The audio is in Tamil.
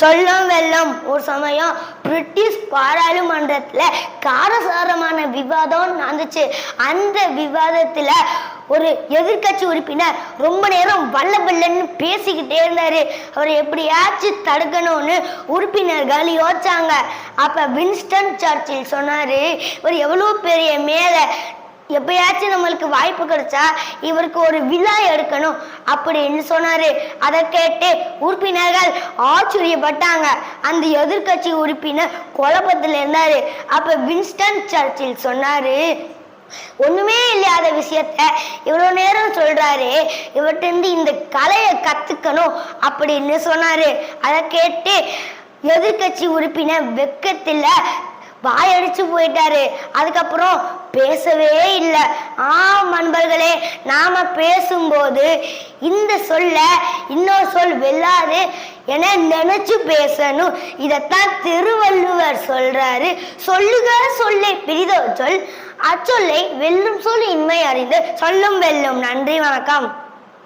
சொல்லும் வெல்லம் ஒரு சமயம் பிரிட்டிஷ் பாராளுமன்றத்தில் காரசாரமான விவாதம் நடந்துச்சு. அந்த விவாதத்தில் ஒரு எதிர்க்கட்சி உறுப்பினர் ரொம்ப நேரம் வல்ல வல்லன்னு பேசிக்கிட்டே இருந்தார். அவரை எப்படியாச்சும் தடுக்கணும்னு உறுப்பினர்கள் யோசிச்சாங்க. அப்போ வின்ஸ்டன் சர்ச்சில் சொன்னார் இவர் எவ்வளோ பெரிய மேலே எப்பயாச்சும் நம்மளுக்கு வாய்ப்பு கிடைச்சா இவருக்கு ஒரு விழா எடுக்கணும் அப்படின்னு சொன்னாரு. அதை கேட்டு உறுப்பினர்கள் ஆச்சரியப்பட்டாங்க. அந்த எதிர்க்கட்சி உறுப்பினர் குழப்பத்தில் இருந்தாரு. அப்ப வின்ஸ்டன் சர்ச்சில் சொன்னாரு ஒண்ணுமே இல்லாத விஷயத்த இவ்வளவு நேரம் சொல்றாரு. இவர்கிட்ட இருந்து இந்த கலையை கத்துக்கணும் அப்படின்னு சொன்னாரு. அதை கேட்டு எதிர்க்கட்சி உறுப்பினர் வெக்கத்துல வாயடிச்சு போயிட்டாரு. அதுக்கப்புறம் பேசவே இல்லை ஆம் அன்பர்களே நாம பேசும்போது இந்த சொல்ல இன்னொரு சொல் வெல்லாது என நினைச்சு பேசணும். இதைத்தான் திருவள்ளுவர் சொல்றாரு. சொல்லுக சொல்லை பிரிதோ சொல். அச்சொல்லை வெல்லும் சொல் இன்மை அறிந்து சொல்லும் வெல்லும். நன்றி வணக்கம்.